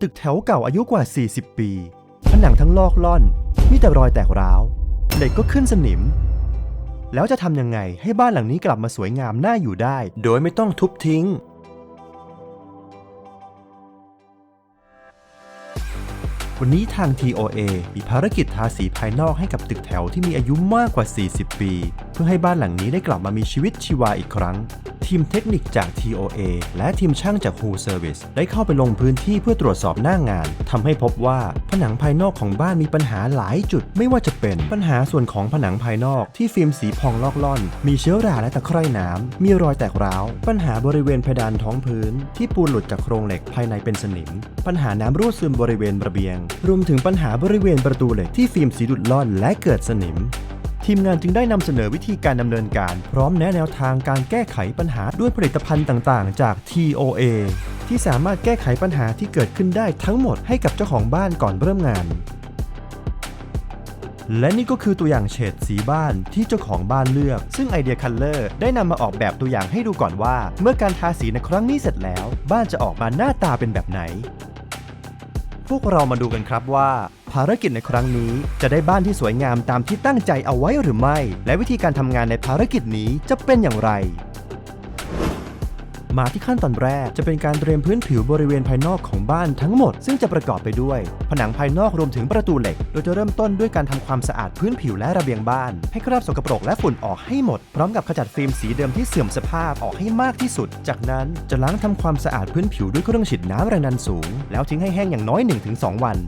ตึกแถวเก่าอายุกว่า 40 ปี ผนังทั้งลอกล่อน มีแต่รอยแตกร้าว เหล็กก็ขึ้นสนิม แล้วจะทำยังไงให้บ้านหลังนี้กลับมาสวยงามน่าอยู่ได้ โดยไม่ต้องทุบทิ้ง วันนี้ทาง TOA มีภารกิจทาสีภายนอกให้กับตึกแถวที่มีอายุมากกว่า 40 ปี เพื่อให้บ้านหลังนี้ได้กลับมามีชีวิตชีวาอีกครั้ง ทีมเทคนิคจาก TOA และทีมช่างจาก Who Service ได้เข้าไปลงพื้นที่เพื่อตรวจสอบหน้างานทำให้พบว่าผนังภายนอกของบ้านมีปัญหาหลายจุด ไม่ว่าจะเป็นปัญหาส่วนของผนังภายนอกที่ฟิล์มสีพองลอกล่อน มีเชื้อราและตะไคร่น้ำมีรอยแตกร้าว ปัญหาบริเวณเพดานท้องพื้น ที่ปูนหลุดจากโครงเหล็กภายในเป็นสนิม ปัญหาน้ำรั่วซึมบริเวณระเบียง รวมถึงปัญหาบริเวณประตูเหล็กที่ฟิล์มสีดุดล่อนและเกิดสนิม ทีมงานจึงได้นำเสนอวิธีการดำเนินการ พร้อมแนะแนวทางการแก้ไขปัญหาด้วยผลิตภัณฑ์ต่างๆ จาก TOA ที่สามารถแก้ไขปัญหาที่เกิดขึ้นได้ทั้งหมดให้กับเจ้าของบ้านก่อนเริ่มงาน และนี่ก็คือตัวอย่างเฉดสีบ้านที่เจ้าของบ้านเลือก ซึ่งไอเดียคัลเลอร์ได้นำมาออกแบบตัวอย่างให้ดูก่อนว่า เมื่อการทาสีในครั้งนี้เสร็จแล้ว บ้านจะออกมาหน้าตาเป็นแบบไหน พวกเรามาดูกันครับว่า ภารกิจในครั้งนี้จะได้บ้านที่สวยงามตามที่ตั้งใจเอาไว้หรือไม่ และวิธีการทำงานในภารกิจนี้จะเป็นอย่างไร มาที่ขั้นตอนแรก จะเป็นการเตรียมพื้นผิวบริเวณภายนอกของบ้านทั้งหมด ซึ่งจะประกอบไปด้วย ผนังภายนอกรวมถึงประตูเหล็ก โดยจะเริ่มต้นด้วยการทำความสะอาดพื้นผิวและระเบียงบ้าน ให้คราบสกปรกและฝุ่นออกให้หมด พร้อมกับขจัดฟิล์มสีเดิมที่เสื่อมสภาพออกให้มากที่สุด จากนั้นจะล้างทำความสะอาดพื้นผิวด้วยเครื่องฉีดน้ำแรงดันสูง แล้วทิ้งให้แห้งอย่างน้อย 1-2 วัน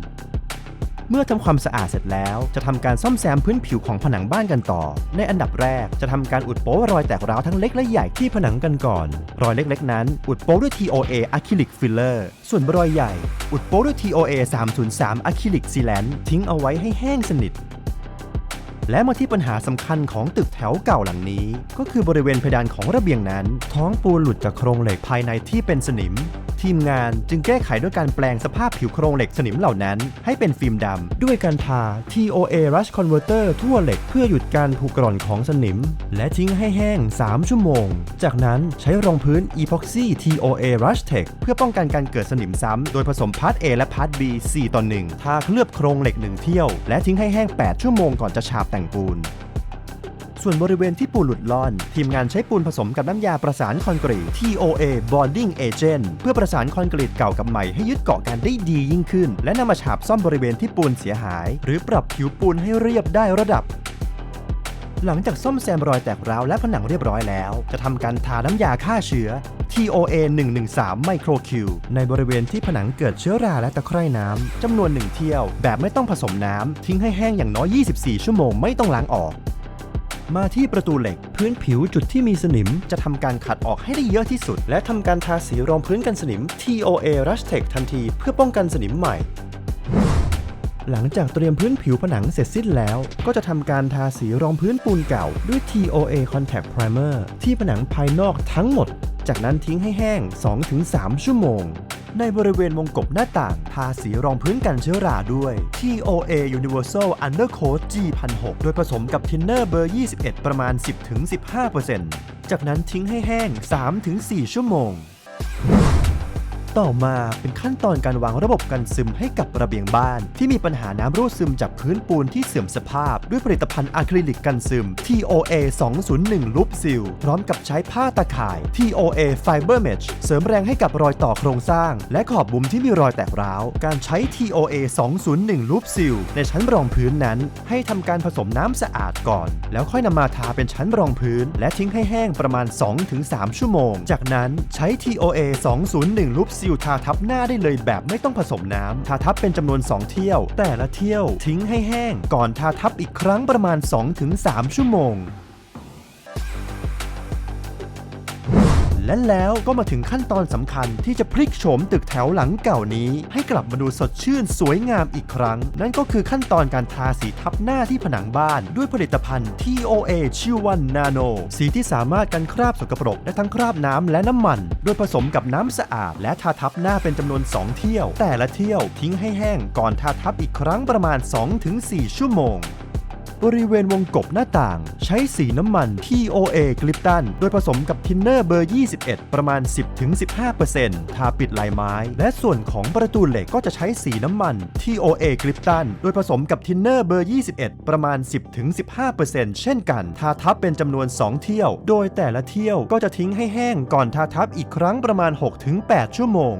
เมื่อทำความสะอาดเสร็จแล้วจะทำการซ่อมแซมพื้นผิวของผนังบ้านกันต่อ ในอันดับแรกจะทำการอุดโป๊รอยแตกร้าวทั้งเล็กและใหญ่ที่ผนังกันก่อน รอยเล็กๆ นั้นอุดโป๊ด้วย TOA Acrylic Filler ส่วนรอยใหญ่ อุดโป๊ด้วย TOA 303 Acrylic Sealant ทิ้งเอาไว้ให้แห้งสนิทและมาที่ปัญหาสำคัญของตึกแถวเก่าหลังนี้ ก็คือบริเวณเพดานของระเบียงนั้น ท้องปูนหลุดจากโครงเหล็กภายในที่เป็นสนิมทีมงานจึงแก้ไขด้วยการแปลงสภาพผิวโครงเหล็กสนิมเหล่านั้น ให้เป็นฟิล์มดำ ด้วยการทา TOA Rush Converter ทั่วเหล็กเพื่อหยุดการผุกร่อนของสนิม และทิ้งให้แห้ง 3 ชั่วโมง จากนั้นใช้รองพื้น Epoxy TOA Rush Tech เพื่อป้องกันการเกิดสนิมซ้ำ โดยผสมพาร์ท A และพาร์ท B 4ต่อ1ทาเคลือบโครงเหล็ก 1 เที่ยว และทิ้งให้แห้ง 8 ชั่วโมงก่อนจะฉาบแต่งปูน ส่วนบริเวณที่ปูนหลุดล่อน ทีมงานใช้ปูนผสมกับน้ำยาประสานคอนกรีต TOA Bonding Agent เพื่อประสานคอนกรีตเก่ากับใหม่ให้ยึดเกาะกันได้ดียิ่งขึ้น และนำมาฉาบซ่อมบริเวณที่ปูนเสียหาย หรือปรับผิวปูนให้เรียบได้ระดับหลังจากซ่อมแซมรอยแตกร้าวและผนังเรียบร้อยแล้ว จะทำการทาน้ำยาฆ่าเชื้อ TOA 113 Micro Q ในบริเวณที่ผนังเกิดเชื้อราและตะไคร่น้ำจำนวน1เที่ยว แบบไม่ต้องผสมน้ำทิ้งให้แห้งอย่างน้อย 24 ชั่วโมงไม่ต้องล้างออก มาที่ประตูเหล็ก พื้นผิวจุดที่มีสนิม จะทำการขัดออกให้ได้เยอะที่สุด และทำการทาสีรองพื้นกันสนิม TOA Rush Tech ทันทีเพื่อป้องกันสนิมใหม่หลังจากเตรียมพื้นผิวผนังเสร็จสิ้นแล้ว ก็จะทำการทาสีรองพื้นปูนเก่าด้วย TOA Contact Primer ที่ผนังภายนอกทั้งหมด จากนั้นทิ้งให้แห้ง 2-3 ชั่วโมง ในบริเวณวงกบหน้าต่าง ทาสีรองพื้นกันเชื้อราด้วย TOA Universal Undercoat G1006 โดยผสมกับทินเนอร์เบอร์ 21 ประมาณ 10-15%จากนั้นทิ้งให้แห้ง 3-4 ชั่วโมง ต่อมาเป็นขั้นตอนการวางระบบกันซึมให้กับระเบียงบ้าน ที่มีปัญหาน้ำรั่วซึมจากพื้นปูนที่เสื่อมสภาพ ด้วยผลิตภัณฑ์อะคริลิกกันซึม TOA 201 Loop Seal พร้อมกับใช้ผ้าตะข่าย TOA Fiber Mesh เสริมแรงให้กับรอยต่อโครงสร้าง และขอบบุมที่มีรอยแตกร้าว การใช้ TOA 201 Loop Seal ในชั้นรองพื้นนั้น ให้ทำการผสมน้ำสะอาดก่อน แล้วค่อยนำมาทาเป็นชั้นรองพื้น และทิ้งให้แห้งประมาณ 2-3 ชั่วโมง จากนั้นใช้ TOA 201 Loop Seal ทาทับหน้าได้เลยแบบไม่ต้องผสมน้ำทาทับเป็นจำนวน 2 เที่ยว แต่ละเที่ยวทิ้งให้แห้ง ก่อนทาทับอีกครั้งประมาณ 2-3 ชั่วโมง และแล้วก็มาถึงขั้นตอนสำคัญที่จะพลิกโฉมตึกแถวหลังเก่านี้ ให้กลับมาดูสดชื่นสวยงามอีกครั้ง นั่นก็คือขั้นตอนการทาสีทับหน้าที่ผนังบ้านด้วยผลิตภัณฑ์ TOA ชิวันนาโนสีที่สามารถกันคราบสกปรกได้ทั้งคราบน้ำและน้ำมัน โดยผสมกับน้ำสะอาด และทาทับหน้าเป็นจำนวน 2 เที่ยว แต่ละเที่ยวทิ้งให้แห้งก่อนทาทับอีกครั้งประมาณ 2-4 ชั่วโมง บริเวณวงกบหน้าต่าง ใช้สีน้ำมัน TOA กลิปตัน โดยผสมกับทินเนอร์เบอร์ 21 ประมาณ 10-15%ทาปิดลายไม้ และส่วนของประตูเหล็กก็จะใช้สีน้ำมัน TOA กลิปตัน โดยผสมกับทินเนอร์เบอร์ 21 ประมาณ 10-15%เช่นกัน ทาทับเป็นจำนวน 2 เที่ยว โดยแต่ละเที่ยวก็จะทิ้งให้แห้งก่อนทาทับอีกครั้งประมาณ 6-8 ชั่วโมง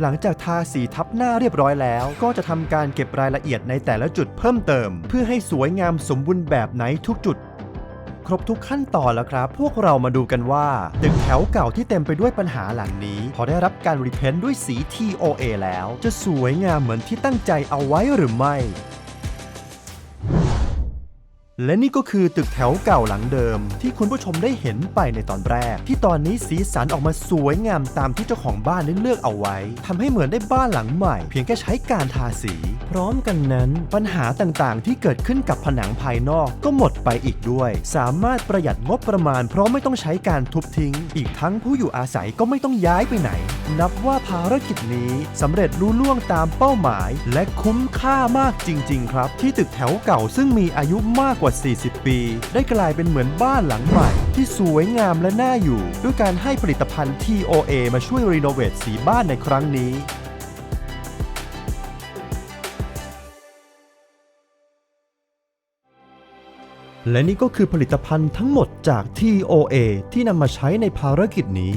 หลังจากทาสีทับหน้าเรียบร้อยแล้ว ก็จะทำการเก็บรายละเอียดในแต่ละจุดเพิ่มเติม เพื่อให้สวยงามสมบูรณ์แบบไหนทุกจุด ครบทุกขั้นตอนแล้วครับ พวกเรามาดูกันว่า ตึกแถวเก่าที่เต็มไปด้วยปัญหาหลังนี้ พอได้รับการรีเพนต์ด้วยสี TOA แล้ว จะสวยงามเหมือนที่ตั้งใจเอาไว้หรือไม่ และนี่ก็คือตึกแถวเก่าหลังเดิม ที่คุณผู้ชมได้เห็นไปในตอนแรก ที่ตอนนี้สีสันออกมาสวยงามตามที่เจ้าของบ้านได้เลือกเอาไว้ทำให้เหมือนได้บ้านหลังใหม่ เพียงแค่ใช้การทาสี พร้อมกันนั้น ปัญหาต่างๆ ที่เกิดขึ้นกับผนังภายนอกก็หมดไปอีกด้วย สามารถประหยัดงบประมาณ เพราะไม่ต้องใช้การทุบทิ้ง อีกทั้งผู้อยู่อาศัยก็ไม่ต้องย้ายไปไหน นับว่าภารกิจนี้สำเร็จลุล่วงตามเป้าหมาย และคุ้มค่ามากจริง ๆ ครับ ที่ตึกแถวเก่าซึ่งมีอายุมากกว่า 40 ปี ได้กลายเป็นเหมือนบ้านหลังใหม่ ที่สวยงามและน่าอยู่ ด้วยการให้ผลิตภัณฑ์ TOA มาช่วยรีโนเวทสีบ้านในครั้งนี้ และนี่ก็คือผลิตภัณฑ์ทั้งหมดจาก TOA ที่นำมาใช้ในภารกิจนี้